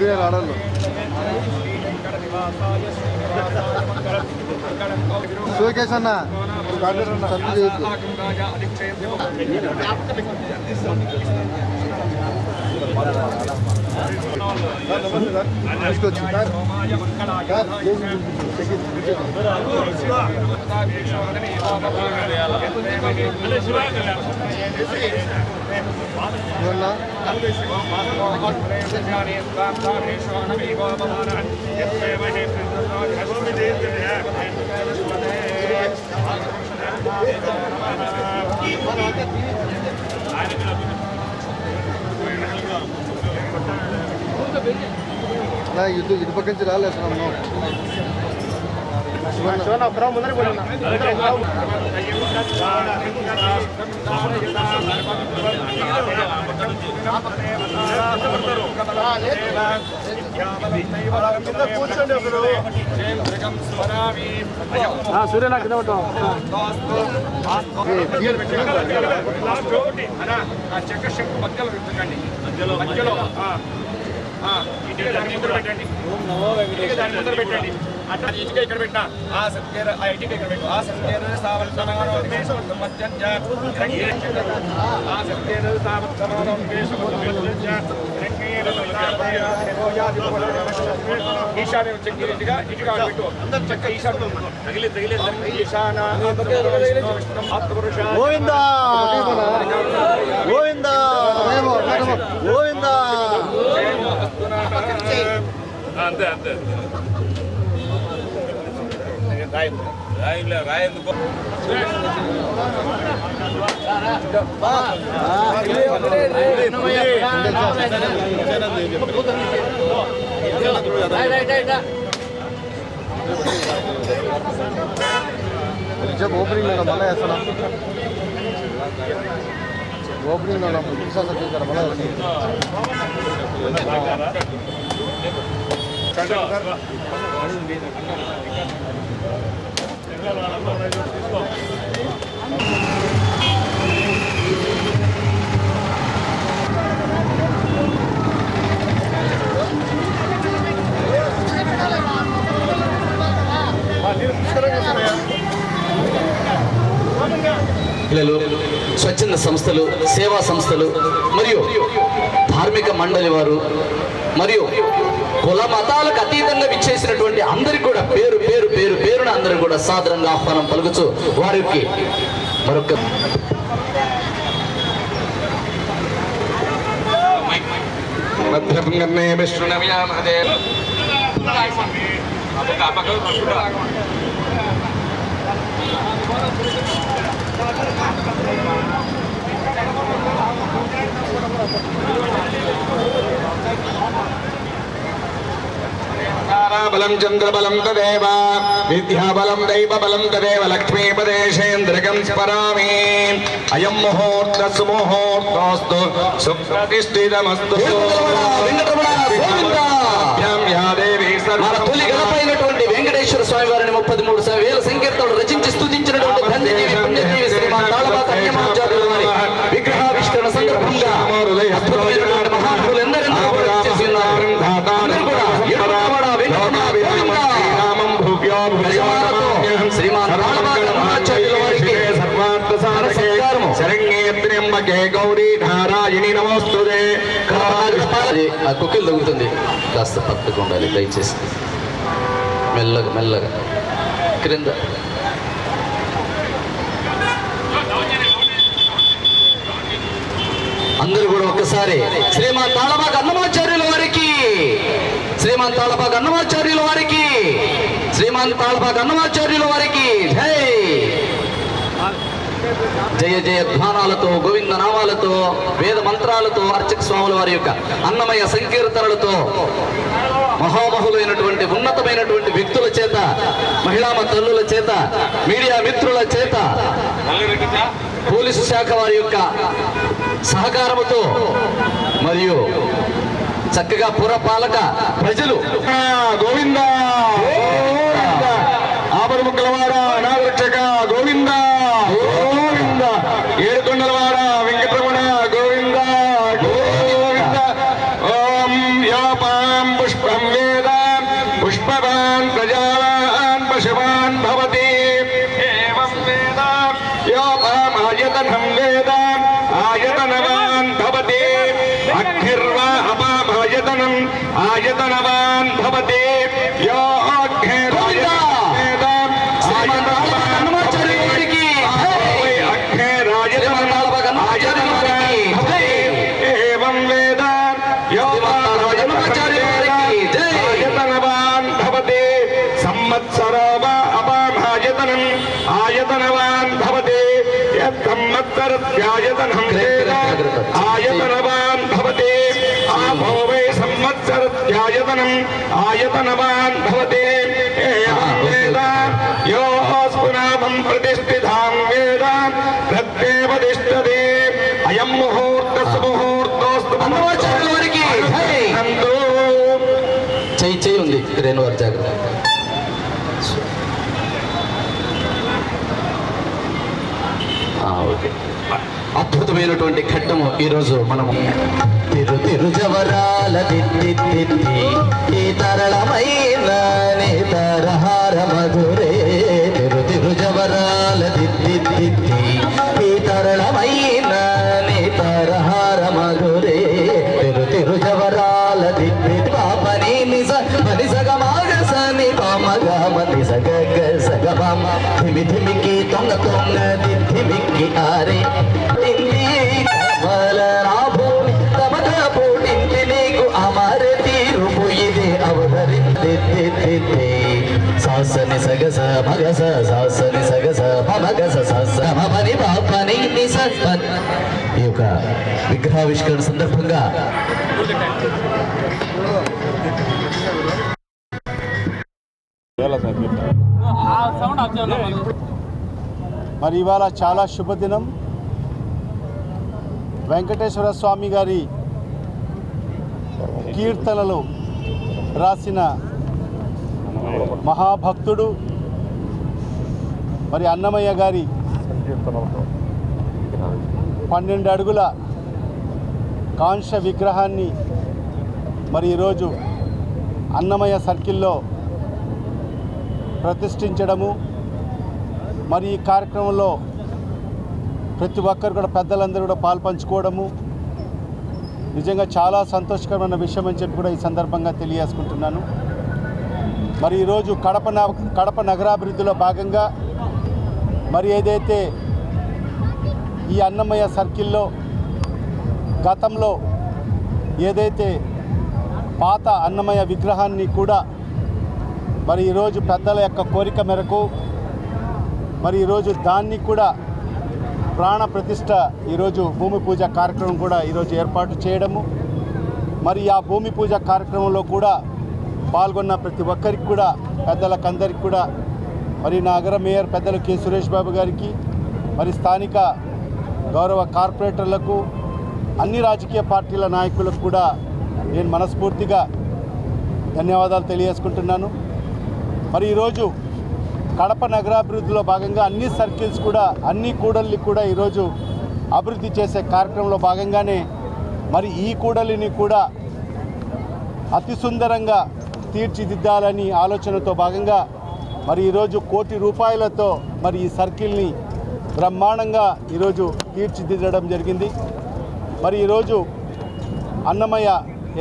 Junior ఆడళ్ళు. Shivakesh అన్న సత్తు ఆయన తీసుకొచ్చి ఇవన్నా నా ఇటు ఇటు పక్క నుంచి రాలేదు అసలు కూర్చోండి ఒకరు సూర్యనా కింద ఉంటాం చెక్క శంకు మధ్యలో పెట్టండి మధ్యలో ఇటుక దాని ముందర పెట్టండి. అట్లా ఇటుక ఇక్కడ పెట్టినా. ఆ సత్యేర ఆ ఇటుక ఇక్కడ పెట్టు. ఆ సమానో నివేశం మధ్యం ఆ సత్యేర సావల్ ఈశాన్యం చెక్కి ఇటుక ఆడ పెట్టు చెక్క ఈశాన్యం తగిలి తగిలి ఈశాన ఆత్మపురుష గోవిందా! గోవిందా! గోవిందా అంతే. అంతే రాయిలే రాయేందుకు చెప్పు ఓపెనింగ్లో మళ్ళీ వేస్తున్నా ఓపెనింగ్లో కిసాన్ సత్యం మళ్ళీ పిల్లలు స్వచ్ఛంద సంస్థలు సేవా సంస్థలు మరియు ధార్మిక మండలి వారు మరియు కుల మతాలకు అతీతంగా విచ్చేసినటువంటి అందరికి కూడా పేరు పేరు పేరు పేరున అందరూ కూడా సాధారణంగా ఆహ్వానం పలుకుచు వారికి మరొక భద్రం కన్నే బలం చంద్రబలం తదేవ విద్యాబలం దైవబలం తదేవ లక్ష్మీపదేశేంద్రకం స్మరామి. అయం ముహూర్త సుముహూర్తోస్తు సుప్రతిష్ఠితమస్తు. ఆ కుక్కిలు తగ్గుతుంది కాస్త పక్కకు ఉండాలి దయచేసి. మెల్లగా మెల్లగా. క్రింద. అందరూ కూడా ఒక్కసారి శ్రీమాన్ తాళబాగ్ అన్నమాచార్యుల వారికి శ్రీమాన్ తాళబాగ్ అన్నమాచార్యుల వారికి శ్రీమాన్ తాళబాగ్ అన్నమాచార్యుల వారికి జై! జయ జయ ధ్వానాలతో గోవింద నామాలతో వేద మంత్రాలతో అర్చక స్వాముల వారి యొక్క అన్నమయ సంకీర్తనలతో మహామహులైనటువంటి ఉన్నతమైనటువంటి వ్యక్తుల చేత మహిళా తల్లుల చేత మీడియా మిత్రుల చేత పోలీసు శాఖ వారి యొక్క సహకారముతో మరియు చక్కగా పురపాలక ప్రజలు. గోవింద! ఆపద ముక్కలవాడ నాగరక్షక గోవిందా! पुष्पाम् पुष्पम् वेद पुष्पवान् प्रजावान् पशुवान् भवति। वेद। यो वामायतनं वेद आयतनवान् भवति। अग्निर्वा अपामायतनम् आयतनवान् भवति। ఆభో వై సంవత్సరస్యాయతనం ఆయతనవాన్ భవతి ఏవం వేద యోస్పునామం ప్రతిష్ఠితాం వేద ప్రత్యేవ తిష్టతి అయం ముహూర్త సుముహూర్తోస్తు హనుమాచార్యుల వారికి జై! అంతో చెయ్యి చెయ్యి ఉంది రేణువారి జాగ్రత్త అద్భుతమైనటువంటి ఘట్టము ఈరోజు మనము. తిరు తిరు జవరాల దిద్ది దిద్ది ఈ తరళమైన నేతరహార మధురే. తిరు తిరు జవరాల ఈ తరళమైన నేతరహార మధురే. తిరు తిరు జవరాల పాపని నిజ మని సగమాగ సగ గ సగ పామ ధిమి ధిమికి తొంగ తొంగ ది ధిమికి ఆరే. ఇంది కమల రాభూమి తమద పోటింది నీకు అమర తీరు పోయిదే అవధరింది సాసని సగస మగస సాసని సగస మగస సాస మమని పాపని నిస ఈ యొక్క విగ్రహావిష్కరణ సందర్భంగా మరి ఇవాళ చాలా శుభదినం. వెంకటేశ్వర స్వామి గారి కీర్తనలు రాసిన మహాభక్తుడు మరి అన్నమయ్య గారి పన్నెండు అడుగుల కాంస్య విగ్రహాన్ని మరి ఈరోజు అన్నమయ్య సర్కిల్లో ప్రతిష్ఠించడము. మరి ఈ కార్యక్రమంలో ప్రతి ఒక్కరు కూడా పెద్దలందరూ కూడా పాల్పంచుకోవడము. నిజంగా చాలా సంతోషకరమైన విషయం అని చెప్పి కూడా ఈ సందర్భంగా తెలియజేసుకుంటున్నాను. మరి ఈరోజు కడప న- కడప నగరాభివృద్ధిలో భాగంగా మరి ఏదైతే ఈ అన్నమయ్య సర్కిల్లో గతంలో ఏదైతే పాత అన్నమయ్య విగ్రహాన్ని కూడా మరి ఈరోజు పెద్దల యొక్క కోరిక మేరకు మరి ఈరోజు దాన్ని కూడా ప్రాణ ప్రతిష్ట ఈరోజు భూమి పూజ కార్యక్రమం కూడా ఈరోజు ఏర్పాటు చేయడము. మరి ఆ భూమి పూజ కార్యక్రమంలో కూడా పాల్గొన్న ప్రతి ఒక్కరికి కూడా పెద్దలకందరికి కూడా మరి నగర మేయర్ పెద్దలు కె. సురేష్ బాబు గారికి మరి స్థానిక గౌరవ కార్పొరేటర్లకు అన్ని రాజకీయ పార్టీల నాయకులకు కూడా నేను మనస్ఫూర్తిగా ధన్యవాదాలు తెలియజేసుకుంటున్నాను. మరి ఈరోజు కడప నగరాభివృద్ధిలో భాగంగా అన్ని సర్కిల్స్ కూడా అన్ని కూడల్ని కూడా ఈరోజు అభివృద్ధి చేసే కార్యక్రమంలో భాగంగానే మరి ఈ కూడలిని కూడా అతి సుందరంగా తీర్చిదిద్దాలని ఆలోచనతో భాగంగా మరి ఈరోజు కోటి రూపాయలతో మరి ఈ సర్కిల్ని బ్రహ్మాండంగా ఈరోజు తీర్చిదిద్దడం జరిగింది. మరి ఈరోజు అన్నమయ్య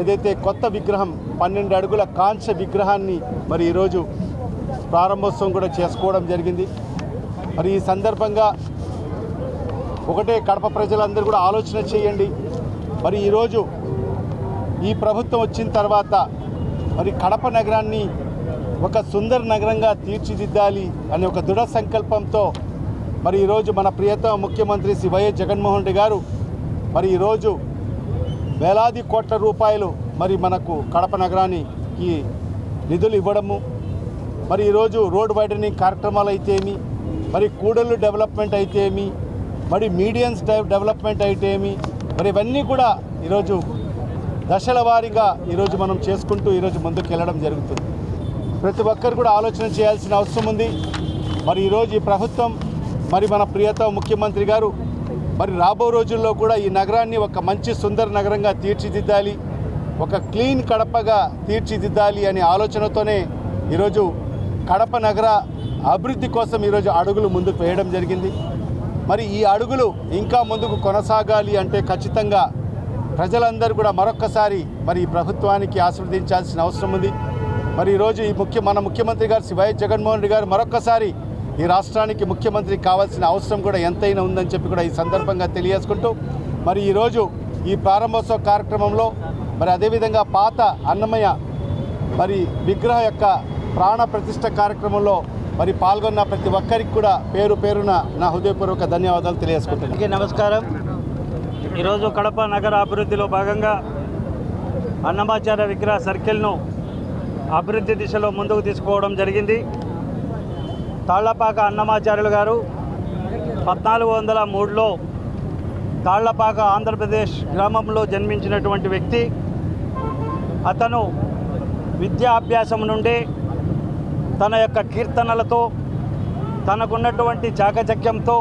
ఏదైతే కొత్త విగ్రహం పన్నెండు అడుగుల కాంస్య విగ్రహాన్ని మరి ఈరోజు ప్రారంభోత్సవం కూడా చేసుకోవడం జరిగింది. మరి ఈ సందర్భంగా ఒకటే కడప ప్రజలందరూ కూడా ఆలోచన చేయండి. మరి ఈరోజు ఈ ప్రభుత్వం వచ్చిన తర్వాత మరి కడప నగరాన్ని ఒక సుందర నగరంగా తీర్చిదిద్దాలి అనే ఒక దృఢ సంకల్పంతో మరి ఈరోజు మన ప్రియతమ ముఖ్యమంత్రి శ్రీ వైఎస్ జగన్మోహన్ రెడ్డి గారు మరి ఈరోజు వేలాది కోట్ల రూపాయలు మరి మనకు కడప నగరానికి నిధులు ఇవ్వడము మరి ఈరోజు రోడ్ వైడనింగ్ కార్యక్రమాలు అయితేమి మరి కూడళ్ళు డెవలప్మెంట్ అయితేమి మరి మీడియన్స్ డెవలప్మెంట్ అయితేమి మరి ఇవన్నీ కూడా ఈరోజు దశల వారీగా ఈరోజు మనం చేసుకుంటూ ఈరోజు ముందుకు వెళ్ళడం జరుగుతుంది. ప్రతి ఒక్కరు కూడా ఆలోచన చేయాల్సిన అవసరం ఉంది. మరి ఈరోజు ఈ ప్రభుత్వం మరి మన ప్రియతో ముఖ్యమంత్రి గారు మరి రాబో రోజుల్లో కూడా ఈ నగరాన్ని ఒక మంచి సుందర నగరంగా తీర్చిదిద్దాలి ఒక క్లీన్ కడపగా తీర్చిదిద్దాలి అనే ఆలోచనతోనే ఈరోజు కడప నగర అభివృద్ధి కోసం ఈరోజు అడుగులు ముందుకు వేయడం జరిగింది. మరి ఈ అడుగులు ఇంకా ముందుకు కొనసాగాలి అంటే ఖచ్చితంగా ప్రజలందరూ కూడా మరొక్కసారి మరి ఈ ప్రభుత్వానికి ఆశీర్వదించాల్సిన అవసరం ఉంది. మరి ఈరోజు ఈ ముఖ్య మన ముఖ్యమంత్రి గారు శ్రీ వైఎస్ జగన్మోహన్ రెడ్డి గారు మరొక్కసారి ఈ రాష్ట్రానికి ముఖ్యమంత్రి కావాల్సిన అవసరం కూడా ఎంతైనా ఉందని చెప్పి కూడా ఈ సందర్భంగా తెలియజేసుకుంటూ మరి ఈరోజు ఈ ప్రారంభోత్సవ కార్యక్రమంలో మరి అదేవిధంగా పాత అన్నమయ్య మరి విగ్రహ యొక్క ప్రాణ ప్రతిష్ట కార్యక్రమంలో మరి పాల్గొన్న ప్రతి ఒక్కరికి కూడా పేరు పేరున నా హృదయపూర్వక ధన్యవాదాలు తెలియజేసుకుంటున్నాను. నమస్కారం. ఈరోజు కడప నగర అభివృద్ధిలో భాగంగా అన్నమాచార్య విగ్రహ సర్కిల్ను అభివృద్ధి దిశలో ముందుకు తీసుకోవడం జరిగింది. తాళ్ళపాక అన్నమాచార్యులు గారు పద్నాలుగు వందల మూడులో తాళ్ళపాక ఆంధ్రప్రదేశ్ గ్రామంలో జన్మించినటువంటి వ్యక్తి. అతను విద్యాభ్యాసం నుండి తన యొక్క కీర్తనలతో తనకున్నటువంటి చాకచక్యంతో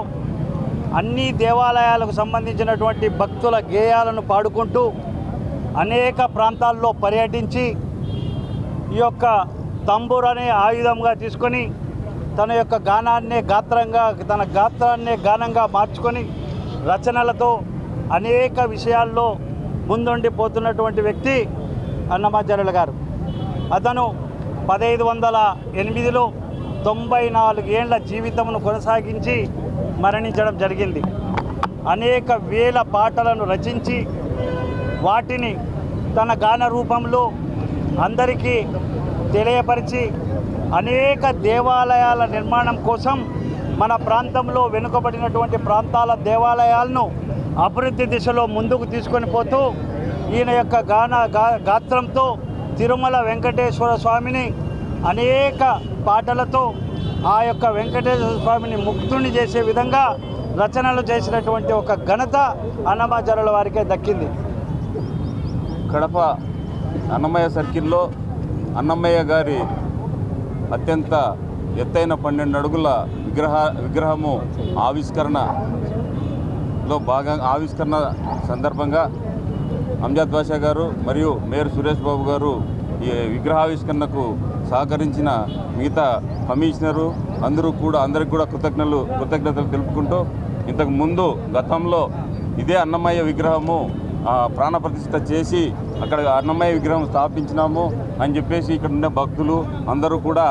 అన్ని దేవాలయాలకు సంబంధించినటువంటి భక్తుల గేయాలను పాడుకుంటూ అనేక ప్రాంతాల్లో పర్యటించి ఈ యొక్క తంబూర్ అనే ఆయుధంగా తీసుకొని తన యొక్క గానాన్నే గాత్రంగా తన గాత్రాన్నే గానంగా మార్చుకొని రచనలతో అనేక విషయాల్లో ముందుండి పోతున్నటువంటి వ్యక్తి అన్నమాచార్యుల గారు. అతను పదహైదు వందల ఎనిమిదిలో తొంభై నాలుగేళ్ళ జీవితమును కొనసాగించి మరణించడం జరిగింది. అనేక వేల పాటలను రచించి వాటిని తన గాన రూపంలో అందరికీ తెలియపరిచి అనేక దేవాలయాల నిర్మాణం కోసం మన ప్రాంతంలో వెనుకబడినటువంటి ప్రాంతాల దేవాలయాలను అభివృద్ధి దిశలో ముందుకు తీసుకొని పోతూ ఈయన యొక్క గాన గా- గాత్రంతో తిరుమల వెంకటేశ్వర స్వామిని అనేక పాటలతో ఆ యొక్క వెంకటేశ్వర స్వామిని ముక్తుని చేసే విధంగా రచనలు చేసినటువంటి ఒక ఘనత అన్నమాచారుల వారికే దక్కింది. కడప అన్నమయ్య సర్కిల్లో అన్నమయ్య గారి అత్యంత ఎత్తైన పన్నెండు అడుగుల విగ్రహ విగ్రహము ఆవిష్కరణలో భాగంగా ఆవిష్కరణ సందర్భంగా అంజాద్ బాషా గారు మరియు మేయర్ సురేష్ బాబు గారు ఈ విగ్రహావిష్కరణకు సహకరించిన మిగతా కమిషనరు అందరూ కూడా అందరికి కూడా కృతజ్ఞతలు కృతజ్ఞతలు తెలుపుకుంటూ ఇంతకు ముందు గతంలో ఇదే అన్నమయ్య విగ్రహము ప్రాణప్రతిష్ఠ చేసి అక్కడ అన్నమయ్య విగ్రహం స్థాపించినాము అని చెప్పేసి ఇక్కడ ఉన్న భక్తులు అందరూ కూడా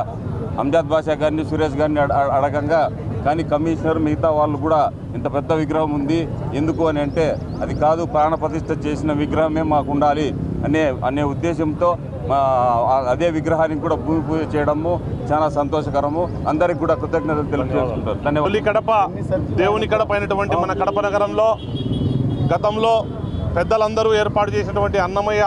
అంజాద్ బాషా గారిని సురేష్ గారిని అడ- అడగంగా కానీ కమిషనర్ మిగతా వాళ్ళు కూడా ఇంత పెద్ద విగ్రహం ఉంది. ఎందుకు అని అంటే అది కాదు ప్రాణప్రతిష్ఠ చేసిన విగ్రహమే మాకు ఉండాలి అనే అనే ఉద్దేశంతో అదే విగ్రహానికి కూడా భూమి పూజ చేయడము చాలా సంతోషకరము. అందరికి కూడా కృతజ్ఞతలు తెలియజేసుకుంటారు ధన్యవాదాలు. కడప దేవుని కడప అయినటువంటి మన కడప నగరంలో గతంలో పెద్దలందరూ ఏర్పాటు చేసినటువంటి అన్నమయ్య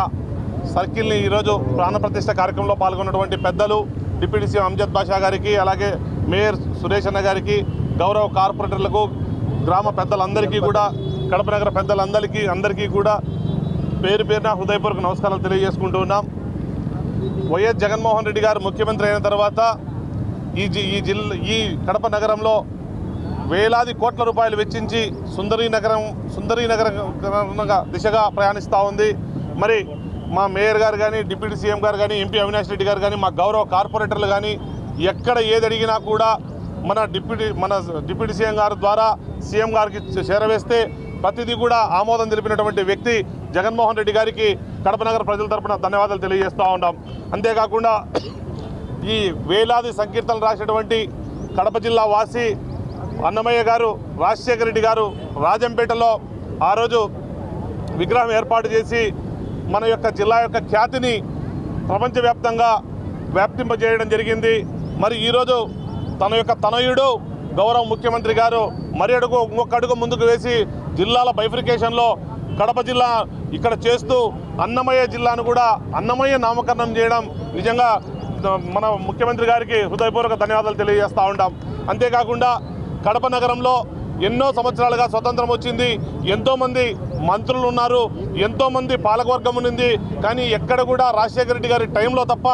సర్కిల్ని ఈరోజు ప్రాణప్రతిష్ఠ కార్యక్రమంలో పాల్గొన్నటువంటి పెద్దలు డిప్యూటీ సీఎం అంజద్ బాషా గారికి అలాగే మేయర్ సురేష్ అన్న గారికి గౌరవ కార్పొరేటర్లకు గ్రామ పెద్దలందరికీ కూడా కడప నగర పెద్దలందరికీ అందరికీ కూడా పేరు పేరున హృదయపూర్వక నమస్కారాలు తెలియజేసుకుంటూ ఉన్నాం. వైఎస్ జగన్మోహన్ రెడ్డి గారు ముఖ్యమంత్రి అయిన తర్వాత ఈ జి ఈ జిల్లా ఈ కడప నగరంలో వేలాది కోట్ల రూపాయలు వెచ్చించి సుందరీ నగరం సుందరీ నగరంగా దిశగా ప్రయాణిస్తూ ఉంది. మరి మా మేయర్ గారు కానీ డిప్యూటీ సీఎం గారు కానీ ఎంపీ అవినాష్ రెడ్డి గారు కానీ మా గౌరవ కార్పొరేటర్లు కానీ ఎక్కడ ఏది అడిగినా కూడా మన డిప్యూటీ మన డిప్యూటీ సీఎం గారి ద్వారా సీఎం గారికి చేరవేస్తే ప్రతిదీ కూడా ఆమోదం తెలిపినటువంటి వ్యక్తి జగన్మోహన్ రెడ్డి గారికి కడప నగర ప్రజల తరపున ధన్యవాదాలు తెలియజేస్తూ ఉంటాం అంతేకాకుండా ఈ వేలాది సంకీర్తనలు రాసినటువంటి కడప జిల్లా వాసి అన్నమయ్య గారు రాజశేఖర రెడ్డి గారు రాజంపేటలో ఆ రోజు విగ్రహం ఏర్పాటు చేసి మన యొక్క జిల్లా యొక్క ఖ్యాతిని ప్రపంచవ్యాప్తంగా వ్యాప్తింపజేయడం జరిగింది. మరి ఈరోజు తన యొక్క తనయుడు గౌరవ ముఖ్యమంత్రి గారు మరి అడుగు ఇంకొక అడుగు ముందుకు వేసి జిల్లాల బైఫ్రికేషన్లో కడప జిల్లా ఇక్కడ చేస్తూ అన్నమయ్య జిల్లాను కూడా అన్నమయ్య నామకరణం చేయడం నిజంగా మన ముఖ్యమంత్రి గారికి హృదయపూర్వక ధన్యవాదాలు తెలియజేస్తూ ఉంటాం అంతేకాకుండా కడప నగరంలో ఎన్నో సంవత్సరాలుగా స్వతంత్రం వచ్చింది. ఎంతోమంది మంత్రులు ఉన్నారు. ఎంతోమంది పాలకవర్గం ఉంది కానీ ఎక్కడ కూడా రాజశేఖర రెడ్డి గారి టైంలో తప్ప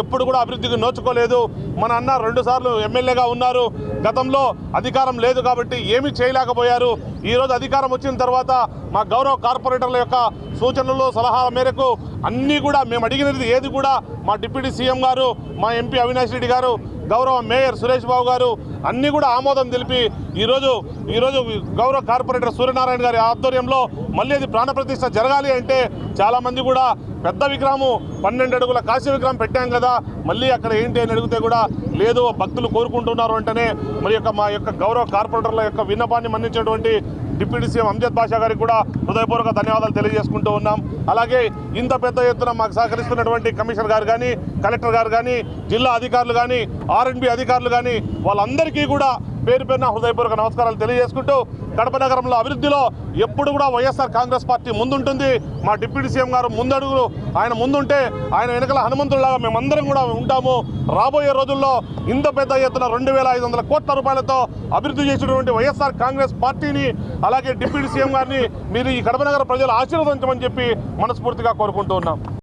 ఎప్పుడు కూడా అభివృద్ధికి నోచుకోలేదు. మన అన్న రెండు సార్లు ఎమ్మెల్యేగా ఉన్నారు. గతంలో అధికారం లేదు కాబట్టి ఏమీ చేయలేకపోయారు. ఈరోజు అధికారం వచ్చిన తర్వాత మా గౌరవ కార్పొరేటర్ల యొక్క సూచనలు సలహాల మేరకు అన్నీ కూడా మేము అడిగినది ఏది కూడా మా డిప్యూటీ సీఎం గారు మా ఎంపీ అవినాష్ రెడ్డి గారు గౌరవ మేయర్ సురేష్ బాబు గారు అన్నీ కూడా ఆమోదం తెలిపి ఈరోజు ఈరోజు గౌరవ కార్పొరేటర్ సూర్యనారాయణ గారి ఆధ్వర్యంలో మళ్ళీ అది ప్రాణప్రతిష్ఠ జరగాలి అంటే చాలామంది కూడా పెద్ద విగ్రహము పన్నెండు అడుగుల కాశీ విగ్రహం పెట్టాం కదా మళ్ళీ అక్కడ ఏంటి అని అడిగితే కూడా లేదు భక్తులు కోరుకుంటున్నారు అంటేనే మరి యొక్క మా యొక్క గౌరవ కార్పొరేటర్ల యొక్క విన్నపాన్ని మన్నించినటువంటి డిప్యూటీ సీఎం అంజద్ బాషా గారికి కూడా హృదయపూర్వక ధన్యవాదాలు తెలియజేసుకుంటూ ఉన్నాం. అలాగే ఇంత పెద్ద ఎత్తున మాకు సహకరిస్తున్నటువంటి కమిషనర్ గారు కానీ కలెక్టర్ గారు కానీ జిల్లా అధికారులు కానీ ఆర్ఎండ్బి అధికారులు కానీ వాళ్ళందరికీ కూడా పేరు పేరున హృదయపూర్వక నమస్కారాలు తెలియజేసుకుంటూ కడప నగరంలో అభివృద్ధిలో ఎప్పుడు కూడా వైఎస్ఆర్ కాంగ్రెస్ పార్టీ ముందుంటుంది. మా డిప్యూటీ సీఎం గారు ముందడుగులు ఆయన ముందుంటే ఆయన వెనకల హనుమంతుడిలాగా మేమందరం కూడా ఉంటాము. రాబోయే రోజుల్లో ఇంత పెద్ద ఎత్తున రెండు వేల ఐదు వందల కోట్ల రూపాయలతో అభివృద్ధి చేసినటువంటి వైఎస్ఆర్ కాంగ్రెస్ పార్టీని అలాగే డిప్యూటీ సీఎం గారిని మీరు ఈ కడప నగర ప్రజలు ఆశీర్వదించమని చెప్పి మనస్ఫూర్తిగా కోరుకుంటూ ఉన్నాం.